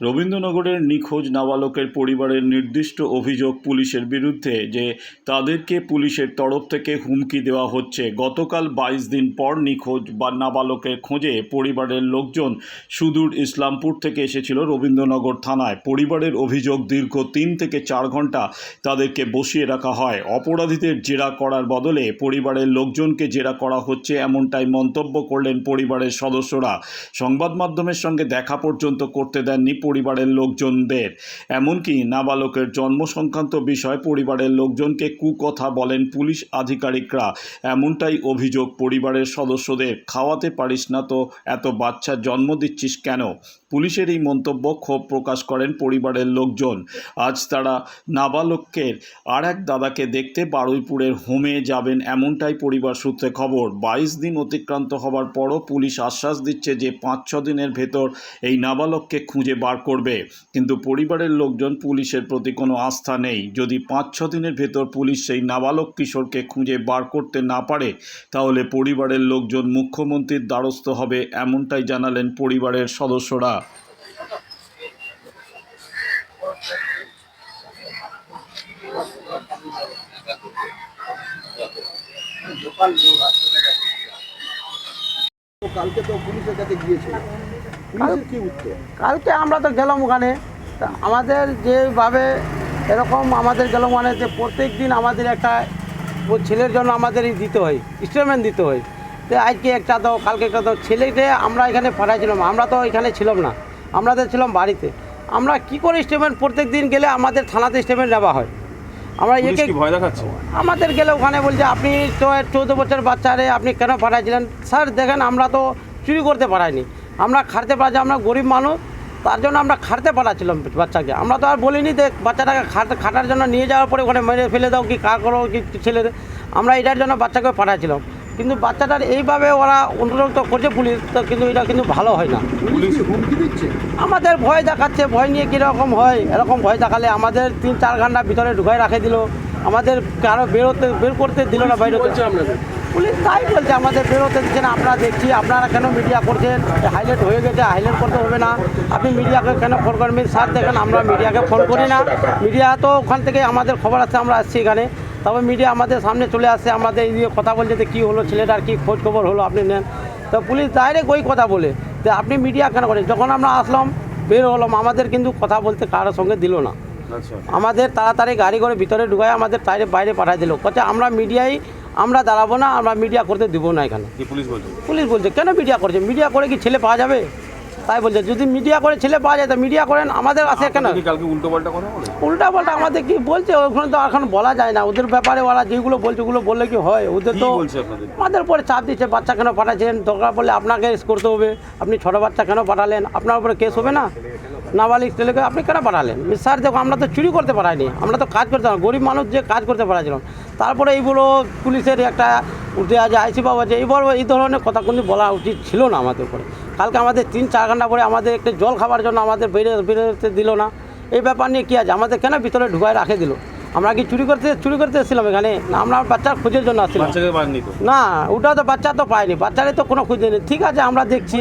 রবীন্দ্রনগরের নিখোঁজ নাবালকের পরিবারের নির্দিষ্ট অভিযোগ পুলিশের বিরুদ্ধে যে তাদেরকে পুলিশের তরফ থেকে হুমকি দেওয়া হচ্ছে। গতকাল বাইশ দিন পর নিখোঁজ বা নাবালকের খোঁজে পরিবারের লোকজন সুদূর ইসলামপুর থেকে এসেছিল রবীন্দ্রনগর থানায়। পরিবারের অভিযোগ দীর্ঘ তিন থেকে চার ঘণ্টা তাদেরকে বসিয়ে রাখা হয়। অপরাধীদের জেরা করার বদলে পরিবারের লোকজনকে জেরা করা হচ্ছে এমনটাই মন্তব্য করলেন পরিবারের সদস্যরা। সংবাদ মাধ্যমের সঙ্গে দেখা পর্যন্ত করতে দেননি পরিবারের লোকজনদের। এমনকি নাবালকের জন্ম সংক্রান্ত বিষয় পরিবারের লোকজনকে কুকথা বলেন পুলিশ আধিকারিকরা। এমনটাই অভিযোগ পরিবারের সদস্যদের। খাওয়াতে পারিস না তো, এত বাচ্চা জন্ম দিচ্ছিস কেন? পুলিশের এই মন্তব্য ক্ষোভ প্রকাশ করেন পরিবারের লোকজন। আজ তারা নাবালকের আর এক দাদাকে দেখতে বারুইপুরের হোমে যাবেন এমনটাই পরিবার সূত্রে খবর। বাইশ দিন অতিক্রান্ত হবার পরও পুলিশ আশ্বাস দিচ্ছে যে পাঁচ ছ দিনের ভেতর এই নাবালককে খুঁজে বার করবে। কিন্তু পরিবারের লোকজন পুলিশের প্রতি কোনো আস্থা নেই। যদি পাঁচ ছ দিনের ভেতর পুলিশ সেই নাবালক কিশোরকে খুঁজে বার করতে না পারে, তাহলে পরিবারের লোকজন মুখ্যমন্ত্রীর দ্বারস্থ হবে এমনটাই জানালেন পরিবারের সদস্যরা। কালকে তো পুলিশের কাছে গিয়েছিল। কালকে আমরা তো গেলাম ওখানে। তা আমাদের যেভাবে এরকম আমাদের গেলাম মানে যে প্রত্যেক দিন আমাদের একটা ছেলের জন্য আমাদের দিতে হয় স্টেটমেন্ট দিতে হয়। তো আজকে একটা দাও কালকে একটা দাও ছেলেকে আমরা এখানে পাঠাইছিলাম। আমরা তো এখানে ছিলাম না আমরা তো ছিলাম বাড়িতে। আমরা কি করে স্টেটমেন্ট প্রত্যেক দিন গেলে আমাদের থানাতে স্টেটমেন্ট নেওয়া হয়? আমরা একে ভয় দেখাচ্ছে? আমাদের গেলে ওখানে বলছে আপনি তো চৌদ্দ বছর বাচ্চারে আপনি কেন পাঠাইছিলেন? স্যার দেখেন আমরা তো চুরি করতে পারাইনি। আমরা খাটতে পারছি আমরা গরিব মানুষ তার জন্য আমরা খাটতে পাঠাচ্ছিলাম বাচ্চাকে। আমরা তো আর বলিনি যে বাচ্চাটাকে খাট খাটার জন্য নিয়ে যাওয়ার পরে ওখানে মেরে ফেলে দাও কি কা করো কি ছেলে আমরা এটার জন্য বাচ্চাকে পাঠাচ্ছিলাম। কিন্তু বাচ্চাটার এইভাবে ওরা অনুরোধ তো করছে পুলিশ তো কিন্তু এটা কিন্তু ভালো হয় না। আমাদের ভয় দেখাচ্ছে ভয় নিয়ে কীরকম হয়? এরকম ভয় দেখালে আমাদের তিন চার ঘণ্টা ভিতরে ঢুকাই রাখে দিল। আমাদের কারও বেরোতে বের করতে দিল না বাইরে। পুলিশ তাই বলছে আমাদের বেরোতে দিচ্ছে না আমরা দেখছি আপনারা কেন মিডিয়া করছেন? হাইলাইট হয়ে গেছে হাইলাইট করতে হবে না। আপনি মিডিয়াকে কেন ফোন করবেন স্যার দেখেন আমরা মিডিয়াকে ফোন করি না। মিডিয়া তো ওখান থেকে আমাদের খবর আছে আমরা আসছি এখানে। তবে মিডিয়া আমাদের সামনে চলে আসছে আমাদের এই কথা বলছে যে কী হলো ছেলেটার কী খোঁজ খবর হলো আপনি নেন। তো পুলিশ ডাইরেক্ট ওই কথা বলে যে আপনি মিডিয়া কেন করেন? যখন আমরা আসলাম বের হলাম আমাদের কিন্তু কথা বলতে কারোর সঙ্গে দিল না। আচ্ছা। আমাদের তাড়াতাড়ি গাড়ি করে ভিতরে ঢুকায় আমাদের বাইরে বাইরে পাঠাই দিল। কথা আমরা মিডিয়ায় আমরা দাঁড়াবো না আমরা মিডিয়া করতে দেবো না এখানে। পুলিশ বলছে? পুলিশ বলছে কেন মিডিয়া করছে? মিডিয়া করে কি ছেলে পাওয়া যাবে? তাই বলছে যদি মিডিয়া করে ছেলে পাওয়া যায় তো মিডিয়া করেন আমাদের আসে কেন? উল্টো পাল্টা কথা উল্টা পাল্টা আমাদের কি বলছে? ওখানে তো এখন বলা যায় না। ওদের ব্যাপারে ওরা যেগুলো বলছে ওগুলো বললে কি হয়? ওদের তো আমাদের পরে চাপ দিচ্ছে বাচ্চা কেন পাঠাচ্ছেন? দরকার পড়লে আপনাকে করতে হবে। আপনি ছোটো বাচ্চা কেন পাঠালেন? আপনার উপরে কেস হবে না? নাবালিক ছেলেকে আপনি কেন পাঠালেন স্যার দেখো, আমরা তো চুরি করতে পারাইনি। আমরা তো কাজ করতে গরিব মানুষ যে কাজ করতে পারাছিলাম তারপরে এইগুলো পুলিশের একটা উঠে আছে আইসি বাবু আছে এইবার এই ধরনের কথা কোনো বলা উচিত ছিল না আমাদের উপরে। কালকে আমাদের তিন চার ঘণ্টা পরে আমাদের একটা জল খাবার জন্য আমাদের বেরো বেরোতে দিল না। এই ব্যাপার নিয়ে কী আছে? আমাদের কেন ভিতরে ঢুকায় রাখে দিল? আমরা কি চুরি করতে চুরি করতে এসেছিলাম এখানে? না আমরা বাচ্চার খোঁজের জন্য আসছিলাম। না ওটা তো বাচ্চা তো পায়নি। বাচ্চারে তো কোনো খুঁজে নেই। ঠিক আছে আমরা দেখছি।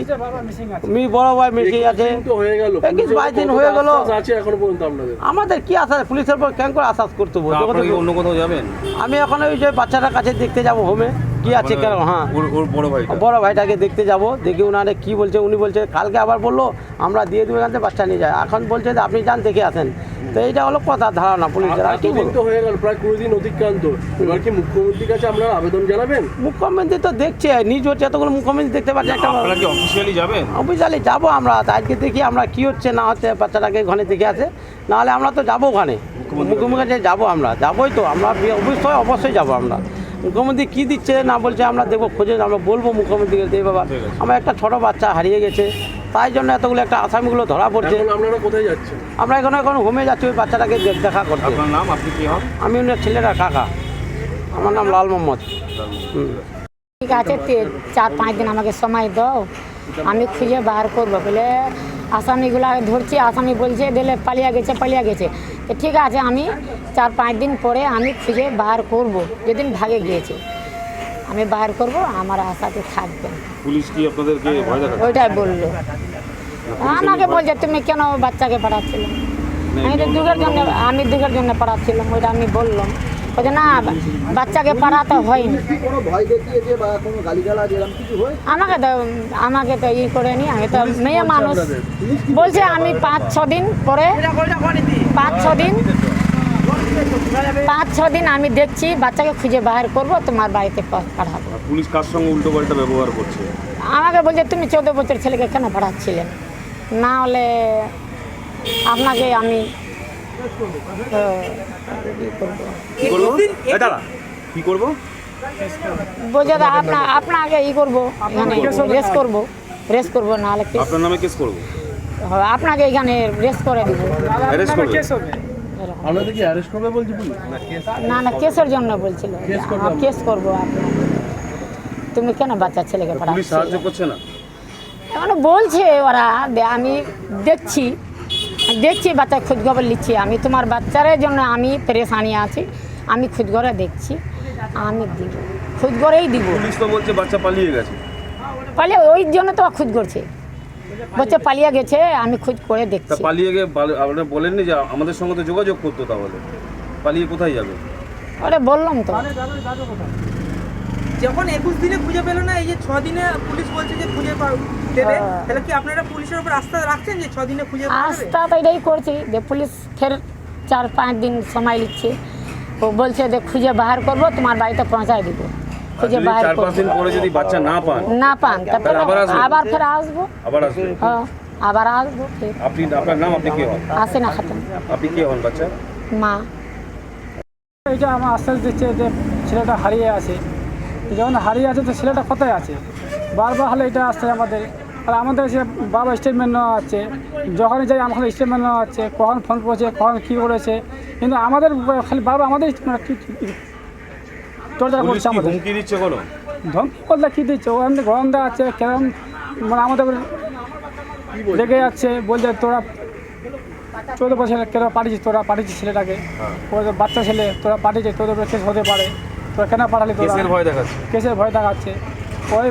মি বড় ভাই মিশে আছে। হয়ে একুশ বাইশ দিন হয়ে গেল। আছে এখনও পর্যন্ত আপনাদের। আমাদের কি আশা পুলিশের উপর কেন করে আশ্বাস করতে বলব? অন্য কোথাও যাবেন? আমি এখন ওই যে বাচ্চাটার কাছে দেখতে যাব হোমে কি আছে কেন? হ্যাঁ। ওর বড় ভাইটা। বড় ভাইটাকে দেখতে যাব। দেখি উনারে কি বলছে উনি বলছে কালকে আবার বলল আমরা দিয়ে দেবো এখান থেকে বাচ্চা নিয়ে যায়। এখন বলছে যে আপনি যান দেখে আসেন। তো এইটা হলো কথা ধারণা পুলিশের। আর কি এতদিন বলব? তো হয়ে গেল প্রায় কুড়ি দিন অতিক্রান্ত। এবার কি মুখ্যমন্ত্রীর কাছে আপনারা আবেদন জানাবেন? মুখ্যমন্ত্রী তো দেখছে নিজ হচ্ছে এতগুলো মুখ্যমন্ত্রী দেখতে পাচ্ছে একটা আপনারা কি অফিসিয়ালি যাবেন? অফিসিয়ালি যাব আমরা তা আজকে দেখি আমরা কি হচ্ছে না হচ্ছে বাচ্চাটাকে ওখানে দেখে আছে নাহলে আমরা তো যাব ওখানে। মুখ্যমন্ত্রী কাছে যাব আমরা যাবোই তো। আমরা অবশ্যই অবশ্যই যাব আমরা। মুখ্যমন্ত্রী কী দিচ্ছে না বলছে আমরা দেখব খোঁজে আমরা বলব মুখ্যমন্ত্রীকে দে বাবা আমার একটা ছোট বাচ্চা হারিয়ে গেছে তাই জন্য এতগুলো একটা আসামিগুলো ধরা পড়ছে। আপনারা কোথায় যাচ্ছেন? আমরা এখন এখন হোমে যাচ্ছি ওই বাচ্চাটাকে দেখা করতে। আপনার নাম আপনি কি হন? আমি ওনার ছেলেরা কাকা। আমার নাম লাল মোহাম্মদ। ঠিক আছে তে- চার পাঁচ দিন আমাকে সময় দাও। আমি খুঁজে বার করব বলে আসামিগুলো ধরছি আসামি বলছে দিলে পালিয়ে গেছে পালিয়ে গেছে। তো ঠিক আছে আমি চার পাঁচ দিন পরে আমি খুঁজে বার করব যেদিন ভাগে গিয়েছে। আমি বার করব আমার আশাতে থাকবেন পুলিশ কি আপনাদেরকে ওইটাই বলল। আমাকে বলছে তুমি কেন বাচ্চাকে পাঠাচ্ছিলে আমি তো দুঃখের জন্য আমি দুঃখের জন্য পাঠাচ্ছিলাম ওইটা আমি বললাম। বলছে না বাচ্চাকে পাঠাতে হয়নি কোনো ভয় দেখিয়েছে বা কোনো গালিগালাজ এরকম কিছু হয় আমাকে তো আমাকে তো ই করে নি আমি তো মেয়ে মানুষ। বলছে আমি পাঁচ ছ দিন পরে পাঁচ ছ দিন পাঁচ ছ দিন আমি দেখছি বাচ্চাকে খুঁজে বাইর করব তোমার বাড়িতে পাঠাবো। পুলিশ কার সঙ্গে উল্টো পাল্টা ব্যবহার করছে? আমাকে বলছে তুমি চোদ্দ বছর ছেলেকে কেন পাঠাচ্ছিলেন না হলে আপনাকে আমি কি করব? কি করব? বলছে তো আপনা আপনাকে ই করব এখানে রেস করব রেস করব নাহলে কেস আপনার নামে কেস করব? আপনাকে এখানে রেস করে দিব। অ্যারেস্ট করবে? এরকম। আপনাদের কি অ্যারেস্ট করবে বলছি না না কেসের জন্য বলছিল। হ্যাঁ, কেস করব তুমি কেন বাচ্চা ছেলেকে পুলিশ পড়াচ্ছি সাহায্য করছে না? মানে বলছে ওরা আমি দেখছি। দেখছি বাচ্চা খোঁজখবর নিচ্ছি। আমি তোমার বাচ্চারের জন্য আমি পরেশানি আছি। আমি খোঁজখবরে দেখছি। আমি দিব। খোঁজখবরেই দিব। পুলিশ তো বলছে বাচ্চা পালিয়ে গেছে। পালিয়ে ওই জন্য তো খোঁজ করছে। বলছে পালিয়ে গেছে আমি খোঁজ করে দেখছি। পালিয়ে গিয়ে আপনারা বলেননি যে আমাদের সঙ্গে তো যোগাযোগ করতো তাহলে। পালিয়ে কোথায় যাবে? আরে বললাম তো। যখন একুশ দিনে খুঁজে পেল না এই যে ছ দিনে পুলিশ বলছে যে খুঁজে পা- দেবে হ্যাঁ। তাহলে কি আপনারা পুলিশের উপর আস্থা রাখছেন যে ছ খুঁজে আস্থা তো এটাই করছি যে পুলিশ ফের চার পাঁচ দিন সময় নিচ্ছে। ও বলছে যে খুঁজে বাহার করব তোমার বাড়িতে পৌঁছায় দিব। খুঁজে যদি বাহার চার পাঁচ দিন পরে যদি বাচ্চা না পান না পান তারপরে আবার ফের আসব। আবার আসবে হ্যাঁ আবার আসব ফের। আপনি আপনার নাম আপনি কে হন? আসে না খাতাম আপনি কে হন বাচ্চা? মা। এটা আমার আশ্বাস দিচ্ছে যে ছেলেটা হারিয়ে আছে। যখন হারিয়ে আছে তো ছেলেটা কোথায় আছে? বারবার হলে এটা আসছে আমাদের। আর আমাদের সে বাবা স্টেটমেন্ট নেওয়া আছে যখনই যাই আমাদের স্টেটমেন্ট নেওয়া আছে কখন ফোন করেছে কখন কী করেছে কিন্তু আমাদের খালি বাবা আমাদের মানে কি তোরদার পুলিশ করছে আমাদের। হুমকি দিচ্ছে কোনো? ধমকি বলতে কী দিচ্ছে? ও এমনি গরম দেওয়া আছে কেরম মানে আমাদের লেগে যাচ্ছে বলছে তোরা চৌদ্দ বছর কেন পাঠিয়েছিস তোরা পাঠিয়েছিস ছেলেটাকে? ওরা তো বাচ্চা ছেলে তোরা পাঠিয়েছিস তোদের কেস হতে পারে। তোরা কেন পাঠালি তোরা? কেসের ভয় দেখাচ্ছে। কেসের ভয় দেখাচ্ছে। ওই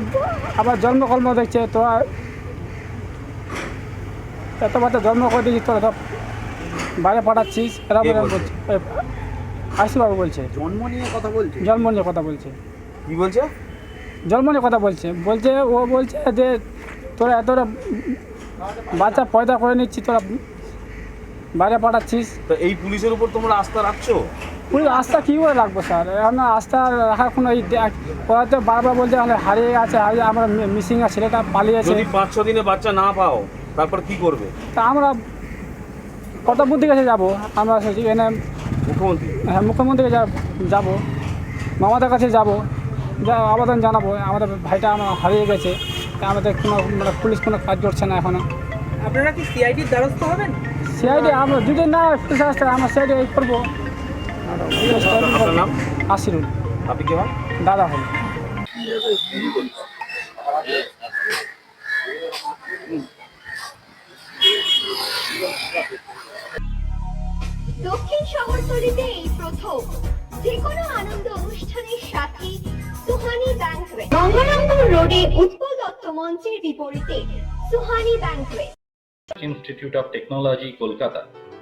আবার জন্মকর্ম দেখছে তোরা এত বাচ্চা জন্ম করে দিয়েছিস তোরা সব বাইরে পাঠাচ্ছিস? এরা বলছে? আশিবাবু বলছে। জন্ম নিয়ে কথা বলছে? জন্ম নিয়ে কথা বলছে। কি বলছে? জন্ম নিয়ে কথা বলছে। বলছে ও বলছে যে তোরা এতটা বাচ্চা পয়দা করে নিচ্ছিস তোরা বাইরে পাঠাচ্ছিস। তা এই পুলিশের উপর তোমরা আস্থা রাখছো? পুরো আস্থা কী করে রাখব স্যার? এখন আস্থা রাখার কোনো এই ওরা তো বারবার বলছে আমাদের হারিয়ে গেছে হারিয়ে আমরা মিসিং আছে ছেলেটা পালিয়েছে। যদি পাঁচ ছ দিনে বাচ্চা না পাও তারপর কি করবে? তা আমরা কত বুদ্ধি কাছে যাব। আমরা এখানে মুখ্যমন্ত্রী? হ্যাঁ মুখ্যমন্ত্রীকে যা- যাব মামাদের কাছে যাব। যা আবেদন জানাব। আমাদের ভাইটা আমার হারিয়ে গেছে। তা আমাদের কোনো মানে পুলিশ কোনো কাজ করছে না এখনও। আপনারা কি সিআইডির দ্বারস্থ হবেন? সিআইডি আমরা যদি না আমরা সিআইডি করব। আপনার নাম? আসিরুল। আপনি কি হন দাদা হল দক্ষিণ শহরতলিতে এই প্রথম যে কোনো আনন্দ অনুষ্ঠানের সাথে সুহানি ব্যাংকুয়েট গঙ্গারামপুর রোডে উৎপল দত্ত মঞ্চের বিপরীতে Suhani banquet institute of technology Kolkata,